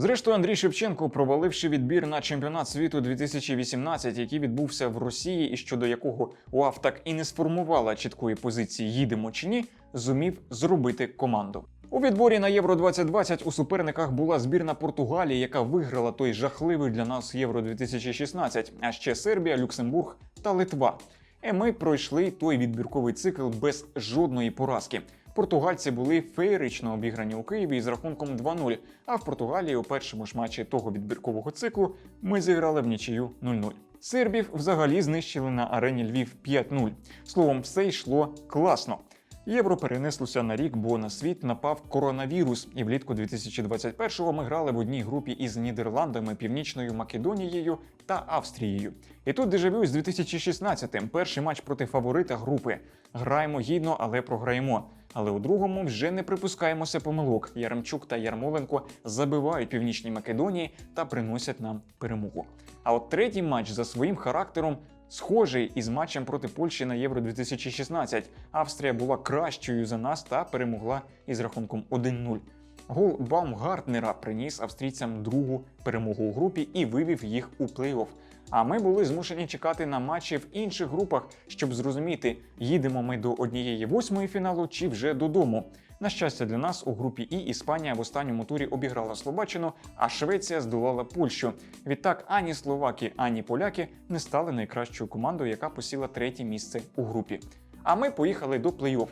Зрештою, Андрій Шевченко, проваливши відбір на чемпіонат світу 2018, який відбувся в Росії, і щодо якого УАФ так і не сформувала чіткої позиції їдемо чи ні, зумів зробити команду. У відборі на Євро 2020 у суперниках була збірна Португалії, яка виграла той жахливий для нас Євро 2016, а ще Сербія, Люксембург та Литва. І ми пройшли той відбірковий цикл без жодної поразки. Португальці були феєрично обіграні у Києві з рахунком 2-0. А в Португалії у першому ж матчі того відбіркового циклу ми зіграли в нічию 0-0. Сербів взагалі знищили на арені Львів 5-0. Словом, все йшло класно. Євро перенеслося на рік, бо на світ напав коронавірус, і влітку 2021-го ми грали в одній групі із Нідерландами, Північною Македонією та Австрією. І тут дежавю з 2016-м. Перший матч проти фаворита групи. Граємо гідно, але програємо. Але у другому вже не припускаємося помилок. Яремчук та Ярмоленко забивають північній Македонії та приносять нам перемогу. А от третій матч за своїм характером схожий із матчем проти Польщі на Євро 2016. Австрія була кращою за нас та перемогла із рахунком 1-0. Гол Баумгартнера приніс австрійцям другу перемогу у групі і вивів їх у плей-офф. А ми були змушені чекати на матчі в інших групах, щоб зрозуміти, їдемо ми до однієї восьмої фіналу чи вже додому. На щастя, для нас у групі І Іспанія в останньому турі обіграла Словаччину, а Швеція здолала Польщу. Відтак ані словаки, ані поляки не стали найкращою командою, яка посіла третє місце у групі. А ми поїхали до плей-офф.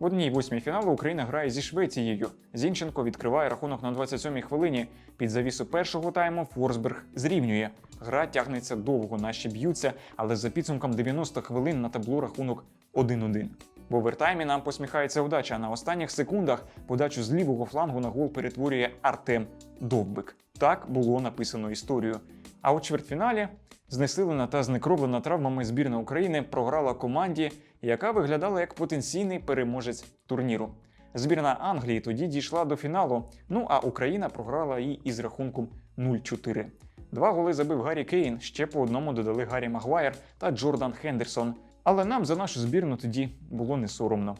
В одній восьмій фіналу Україна грає зі Швецією. Зінченко відкриває рахунок на 27-й хвилині. Під завісу першого тайму Форсберг зрівнює. Гра тягнеться довго, наші б'ються, але за підсумком 90 хвилин на табло рахунок 1-1. В овертаймі нам посміхається удача. На останніх секундах подачу з лівого флангу на гол перетворює Артем Довбик. Так було написано історію. А у чвертьфіналі знесилена та знекровлена травмами збірна України програла команді, яка виглядала як потенційний переможець турніру. Збірна Англії тоді дійшла до фіналу. Ну а Україна програла її із рахунком 0-4. Два голи забив Гаррі Кейн, ще по одному додали Гаррі Магуайр та Джордан Хендерсон. Але нам за нашу збірну тоді було не соромно.